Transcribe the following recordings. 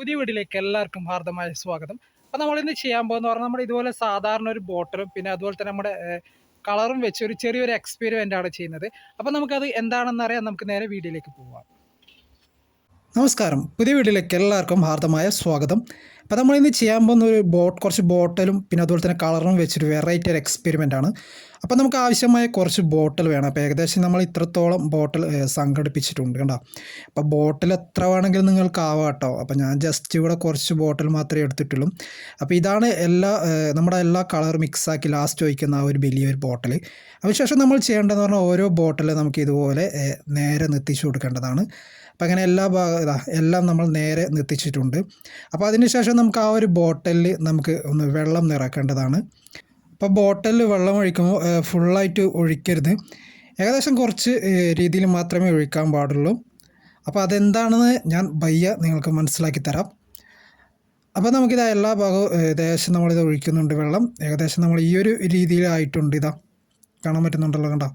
പുതിയ വീട്ടിലേക്ക് എല്ലാവർക്കും ഹാർദമായ സ്വാഗതം. അപ്പോൾ നമ്മൾ ഇന്ന് ചെയ്യാൻ പോകുന്ന പറഞ്ഞാൽ നമ്മുടെ ഇതുപോലെ സാധാരണ ഒരു ബോട്ടിലും പിന്നെ അതുപോലെ തന്നെ നമ്മുടെ കളറും വെച്ച് ഒരു ചെറിയൊരു എക്സ്പെരിമെന്റ് ആണ് ചെയ്യുന്നത്. അപ്പോൾ നമുക്കത് എന്താണെന്ന് അറിയാൻ നമുക്ക് നേരെ വീഡിയോയിലേക്ക് പോവാം. നമസ്കാരം. പുതിയ വീഡിയോയിലേക്ക് എല്ലാവർക്കും ഹാർദമായ സ്വാഗതം. അപ്പോൾ നമ്മൾ ഇന്ന് ചെയ്യാൻ പോകുന്ന ഒരു ബോട്ട് കുറച്ച് ബോട്ടിലും പിന്നെ അതുപോലെ തന്നെ കളറും വെച്ചൊരു വെറൈറ്റി ഒരു എക്സ്പെരിമെന്റ് ആണ്. അപ്പോൾ നമുക്ക് ആവശ്യമായ കുറച്ച് ബോട്ടിൽ വേണം. അപ്പോൾ ഏകദേശം നമ്മൾ ഇത്രത്തോളം ബോട്ടിൽ സംഘടിപ്പിച്ചിട്ടുണ്ട് കണ്ടോ? അപ്പോൾ ബോട്ടിൽ എത്ര വേണമെങ്കിലും നിങ്ങൾക്ക് ആവാം കേട്ടോ. അപ്പോൾ ഞാൻ ജസ്റ്റ് ഇവിടെ കുറച്ച് ബോട്ടിൽ മാത്രമേ എടുത്തിട്ടുള്ളൂ. അപ്പോൾ ഇതാണ് എല്ലാ നമ്മുടെ എല്ലാ കളർ മിക്സാക്കി ലാസ്റ്റ് വയ്ക്കുന്ന ആ ഒരു വലിയൊരു ബോട്ടിൽ. അതിനുശേഷം നമ്മൾ ചെയ്യേണ്ടതെന്ന് പറഞ്ഞാൽ ഓരോ ബോട്ടിൽ നമുക്ക് ഇതുപോലെ നേരെ നിർത്തിച്ചു കൊടുക്കേണ്ടതാണ്. അപ്പോൾ അങ്ങനെ എല്ലാ ഭാഗ എല്ലാം നമ്മൾ നേരെ നിർത്തിച്ചിട്ടുണ്ട്. അപ്പോൾ അതിനുശേഷം നമുക്ക് ആ ഒരു ബോട്ടിലിൽ നമുക്ക് ഒന്ന് വെള്ളം നിറക്കേണ്ടതാണ്. അപ്പോൾ ബോട്ടിലിൽ വെള്ളം ഒഴിക്കുമ്പോൾ ഫുള്ളായിട്ട് ഒഴിക്കരുത്. ഏകദേശം കുറച്ച് രീതിയിൽ മാത്രമേ ഒഴിക്കാൻ പാടുള്ളൂ. അപ്പോൾ അതെന്താണെന്ന് ഞാൻ ബയ്യ നിങ്ങൾക്ക് മനസ്സിലാക്കി തരാം. അപ്പോൾ നമുക്കിത് എല്ലാ ഭാഗവും ഏകദേശം നമ്മളിത് ഒഴിക്കുന്നുണ്ട് വെള്ളം. ഏകദേശം നമ്മൾ ഈ ഒരു രീതിയിലായിട്ടുണ്ട് ഇതാ. കാണാൻ പറ്റുന്നുണ്ടല്ലോ കണ്ടോ?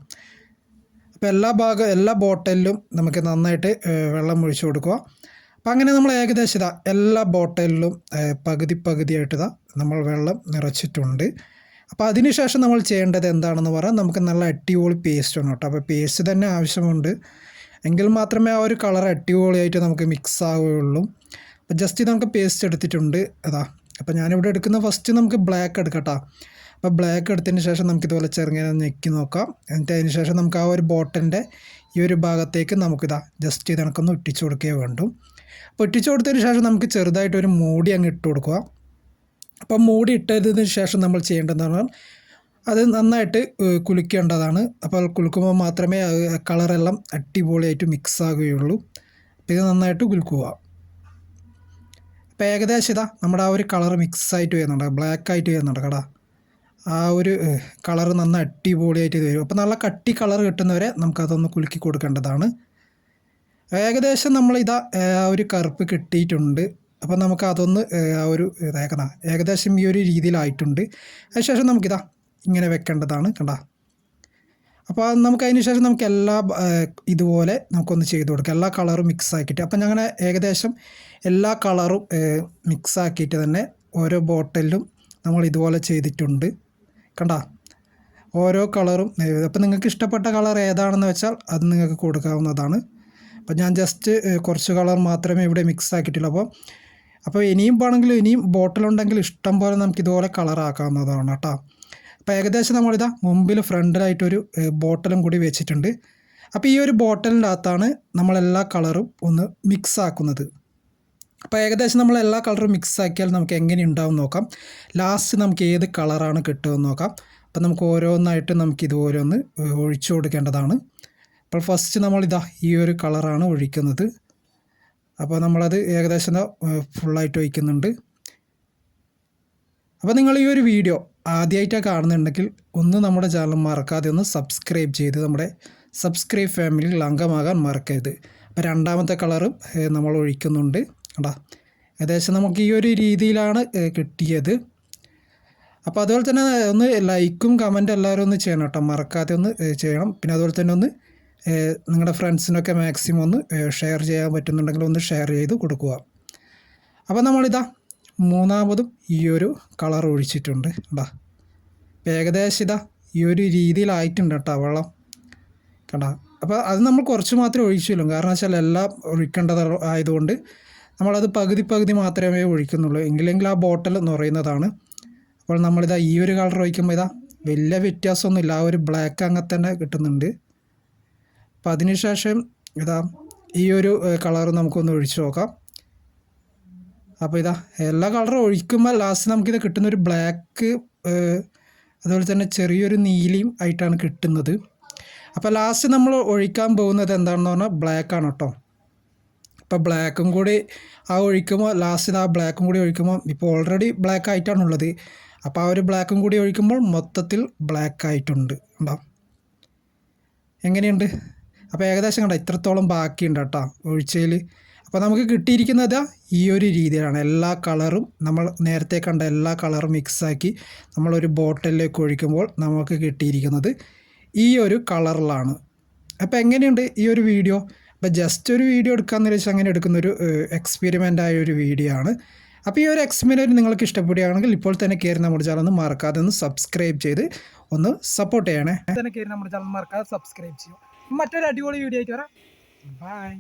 അപ്പോൾ എല്ലാ ഭാഗം എല്ലാ ബോട്ടലിലും നമുക്ക് നന്നായിട്ട് വെള്ളം ഒഴിച്ചു കൊടുക്കുക. അപ്പോൾ അങ്ങനെ നമ്മൾ ഏകദേശം ഇതാ എല്ലാ ബോട്ടലിലും പകുതി പകുതിയായിട്ട് ഇതാ നമ്മൾ വെള്ളം നിറച്ചിട്ടുണ്ട്. അപ്പോൾ അതിനുശേഷം നമ്മൾ ചെയ്യേണ്ടത് എന്താണെന്ന് പറഞ്ഞാൽ നമുക്ക് നല്ല അടിപൊളി പേസ്റ്റ് വേണം കേട്ടോ. അപ്പോൾ പേസ്റ്റ് തന്നെ ആവശ്യമുണ്ട്. എങ്കിൽ മാത്രമേ ആ ഒരു കളർ അടിപൊളിയായിട്ട് നമുക്ക് മിക്സ് ആവുകയുള്ളൂ. അപ്പോൾ ജസ്റ്റ് നമുക്ക് പേസ്റ്റ് എടുത്തിട്ടുണ്ട്. അതാ. അപ്പോൾ ഞാനിവിടെ എടുക്കുന്ന ഫസ്റ്റ് നമുക്ക് ബ്ലാക്ക് എടുക്കട്ടോ അപ്പോൾ ബ്ലാക്ക് എടുത്തതിന് ശേഷം നമുക്ക് ഇതുപോലെ ചെറുങ്ങനെ ഞെക്കി നോക്കാം. എന്നിട്ട് അതിന് ശേഷം നമുക്ക് ആ ഒരു ബോട്ടിന്റെ ഈ ഒരു ഭാഗത്തേക്ക് നമുക്കിതാ ജസ്റ്റ് ഇത് കണക്കൊന്ന് ഒട്ടിച്ചു കൊടുക്കുകയേ വേണ്ടു. അപ്പോൾ ഒട്ടിച്ചു കൊടുത്തതിന് ശേഷം നമുക്ക് ചെറുതായിട്ട് ഒരു മൂടി അങ്ങ് ഇട്ട് കൊടുക്കുക. അപ്പം മൂടി ഇട്ടതിന് ശേഷം നമ്മൾ ചെയ്യേണ്ടതെന്ന് പറഞ്ഞാൽ അത് നന്നായിട്ട് കുലുക്കേണ്ടതാണ്. അപ്പോൾ കുലുക്കുമ്പോൾ മാത്രമേ കളറെല്ലാം അടിപൊളിയായിട്ട് മിക്സ് ആകുകയുള്ളൂ അപ്പോൾ ഇത് നന്നായിട്ട് കുലുക്കുക. അപ്പോൾ ഏകദേശം ഇതാ നമ്മുടെ ആ ഒരു കളർ മിക്സ് ആയിട്ട് വരുന്നുണ്ട്. ബ്ലാക്ക് ആയിട്ട് വരുന്നുണ്ട് കടാ. ആ ഒരു കളർ നന്നായി അടിപൊളിയായിട്ട് വരും. അപ്പോൾ നല്ല കട്ടി കളർ കിട്ടുന്നവരെ നമുക്കതൊന്ന് കുലുക്കി കൊടുക്കേണ്ടതാണ്. ഏകദേശം നമ്മൾ ഇതാ ആ ഒരു കറുപ്പ് കിട്ടിയിട്ടുണ്ട്. അപ്പോൾ നമുക്ക് അതൊന്ന് ആ ഒരു ഇതേക്കണ ഏകദേശം ഈ ഒരു രീതിയിലായിട്ടുണ്ട്. അതിനുശേഷം നമുക്കിതാ ഇങ്ങനെ വെക്കേണ്ടതാണ് കണ്ട. അപ്പോൾ നമുക്ക് അതിന് ശേഷം നമുക്ക് എല്ലാ ഇതുപോലെ നമുക്കൊന്ന് ചെയ്ത് കൊടുക്കാം. എല്ലാ കളറും മിക്സ് ആക്കിയിട്ട്. അപ്പം ഞങ്ങൾ ഏകദേശം എല്ലാ കളറും മിക്സ് ആക്കിയിട്ട് തന്നെ ഓരോ ബോട്ടിലും നമ്മൾ ഇതുപോലെ ചെയ്തിട്ടുണ്ട്. കണ്ട? ഓരോ കളറും അപ്പം നിങ്ങൾക്ക് ഇഷ്ടപ്പെട്ട കളർ ഏതാണെന്ന് വെച്ചാൽ അത് നിങ്ങൾക്ക് കൊടുക്കാവുന്നതാണ്. അപ്പം ഞാൻ ജസ്റ്റ് കുറച്ച് കളർ മാത്രമേ ഇവിടെ മിക്സ് ആക്കിയിട്ടുള്ളൂ. അപ്പോൾ അപ്പോൾ ഇനിയും വേണമെങ്കിൽ ഇനിയും ബോട്ടിലുണ്ടെങ്കിൽ ഇഷ്ടം പോലെ നമുക്ക് ഇതുപോലെ കളർ ആക്കാവുന്നതാണ് കേട്ടോ. അപ്പോൾ ഏകദേശം നമ്മളിതാ മുമ്പിൽ ഫ്രണ്ടിലായിട്ടൊരു ബോട്ടിലും കൂടി വെച്ചിട്ടുണ്ട്. അപ്പോൾ ഈ ഒരു ബോട്ടിലിന്റെ അകത്താണ് നമ്മളെല്ലാ കളറും ഒന്ന് മിക്സ് ആക്കുന്നത്. അപ്പോൾ ഏകദേശം നമ്മൾ എല്ലാ കളറും മിക്സ് ആക്കിയാൽ നമുക്ക് എങ്ങനെ ഉണ്ടാവും നോക്കാം. ലാസ്റ്റ് നമുക്ക് ഏത് കളറാണ് കിട്ടുമെന്ന് നോക്കാം. അപ്പോൾ നമുക്ക് ഓരോന്നായിട്ട് നമുക്ക് ഇത് ഓരോന്ന് ഒഴിച്ചു കൊടുക്കേണ്ടതാണ്. അപ്പോൾ ഫസ്റ്റ് നമ്മളിതാ ഈ ഒരു കളറാണ് ഒഴിക്കുന്നത്. അപ്പോൾ നമ്മളത് ഏകദേശം ഫുള്ളായിട്ട് ഒഴിക്കുന്നുണ്ട് അപ്പോൾ നിങ്ങൾ ഈ ഒരു വീഡിയോ ആദ്യമായിട്ടാണ് കാണുന്നുണ്ടെങ്കിൽ ഒന്ന് നമ്മുടെ ചാനൽ മറക്കാതെ ഒന്ന് സബ്സ്ക്രൈബ് ചെയ്ത് നമ്മുടെ സബ്സ്ക്രൈബ് ഫാമിലിയിൽ അംഗമാകാൻ മറക്കരുത്. അപ്പോൾ രണ്ടാമത്തെ കളറും നമ്മൾ ഒഴിക്കുന്നുണ്ട്. കണ്ടാ? ഏകദേശം നമുക്ക് ഈ ഒരു രീതിയിലാണ് കിട്ടിയത്. അപ്പോൾ അതുപോലെ തന്നെ ഒന്ന് ലൈക്കും കമന്റും എല്ലാവരും ഒന്ന് ചെയ്യണം കേട്ടോ. മറക്കാതെ ഒന്ന് ചെയ്യണം. പിന്നെ അതുപോലെ തന്നെ ഒന്ന് നിങ്ങളുടെ ഫ്രണ്ട്സിനൊക്കെ മാക്സിമം ഒന്ന് ഷെയർ ചെയ്യാൻ പറ്റുന്നുണ്ടെങ്കിൽ ഒന്ന് ഷെയർ ചെയ്ത് കൊടുക്കുക. അപ്പോൾ നമ്മളിതാ മൂന്നാമതും ഈ ഒരു കളർ ഒഴിച്ചിട്ടുണ്ട് ഇടാ ഏകദേശം ഇതാ ഈ ഒരു രീതിയിലായിട്ടുണ്ട് കേട്ടോ വെള്ളം. കണ്ട? അപ്പോൾ അത് നമ്മൾ കുറച്ച് മാത്രമേ ഒഴിച്ചുള്ളൂ. കാരണം വെച്ചാൽ എല്ലാം ഒഴിക്കേണ്ടത് ആയതുകൊണ്ട് നമ്മളത് പകുതി പകുതി മാത്രമേ ഒഴിക്കുന്നുള്ളൂ. എങ്കിലെങ്കിൽ ആ ബോട്ടിൽ നിറയുന്നതാണ് അപ്പോൾ നമ്മളിതാ ഈ ഒരു കളർ ഒഴിക്കുമ്പോൾ ഇതാ വലിയ വ്യത്യാസമൊന്നുമില്ല. ആ ഒരു ബ്ലാക്ക് അങ്ങനെ തന്നെ കിട്ടുന്നുണ്ട്. അപ്പോൾ അതിനുശേഷം ഇതാ ഈ ഒരു കളർ നമുക്കൊന്ന് ഒഴിച്ചു നോക്കാം. അപ്പോൾ ഇതാ എല്ലാ കളറും ഒഴിക്കുമ്പോൾ ലാസ്റ്റ് നമുക്കിത് കിട്ടുന്ന ഒരു ബ്ലാക്ക് അതുപോലെ തന്നെ ചെറിയൊരു നീലയും ആയിട്ടാണ് കിട്ടുന്നത്. അപ്പോൾ ലാസ്റ്റ് നമ്മൾ ഒഴിക്കാൻ പോകുന്നത് എന്താണെന്ന് പറഞ്ഞാൽ ബ്ലാക്ക് ആണ് കേട്ടോ. അപ്പോൾ ബ്ലാക്കും കൂടി ആ ഒഴിക്കുമ്പോൾ ലാസ്റ്റ് ആ ബ്ലാക്കും കൂടി ഒഴിക്കുമ്പോൾ ഇപ്പോൾ ഓൾറെഡി ബ്ലാക്ക് ആയിട്ടാണുള്ളത്. അപ്പോൾ ആ ഒരു ബ്ലാക്കും കൂടി ഒഴിക്കുമ്പോൾ മൊത്തത്തിൽ ബ്ലാക്ക് ആയിട്ടുണ്ട്. ഉണ്ടോ എങ്ങനെയുണ്ട്? അപ്പോൾ ഏകദേശം കണ്ട ഇത്രത്തോളം ബാക്കിയുണ്ട് കേട്ടോ ഒഴിച്ചയിൽ അപ്പോൾ നമുക്ക് കിട്ടിയിരിക്കുന്നത് ഈ ഒരു രീതിയിലാണ്. എല്ലാ കളറും നമ്മൾ നേരത്തെ കണ്ട എല്ലാ കളറും മിക്സാക്കി നമ്മളൊരു ബോട്ടിലേക്ക് ഒഴിക്കുമ്പോൾ നമുക്ക് കിട്ടിയിരിക്കുന്നത് ഈ ഒരു കളറിലാണ്. അപ്പോൾ എങ്ങനെയുണ്ട് ഈ ഒരു വീഡിയോ? അപ്പോൾ ജസ്റ്റ് ഒരു വീഡിയോ എടുക്കാമെന്ന് വെച്ചാൽ അങ്ങനെ എടുക്കുന്ന ഒരു എക്സ്പെരിമെന്റ് ആയ ഒരു വീഡിയോ ആണ്. അപ്പോൾ ഈ ഒരു എക്സ്പെരിമെന്റ് നിങ്ങൾക്ക് ഇഷ്ടപ്പെടുകയാണെങ്കിൽ ഇപ്പോൾ തന്നെ കയറി നമ്മുടെ ചാനൽ ഒന്ന് മറക്കാതെ ഒന്ന് സബ്സ്ക്രൈബ് ചെയ്ത് ഒന്ന് സപ്പോർട്ട് ചെയ്യണേ. തന്നെ കയറി നമ്മുടെ ചാനൽ മറക്കാതെ സബ്സ്ക്രൈബ് ചെയ്യും മറ്റൊരു അടിപൊളി വീഡിയോ ആയിട്ട് വരാം. ബൈ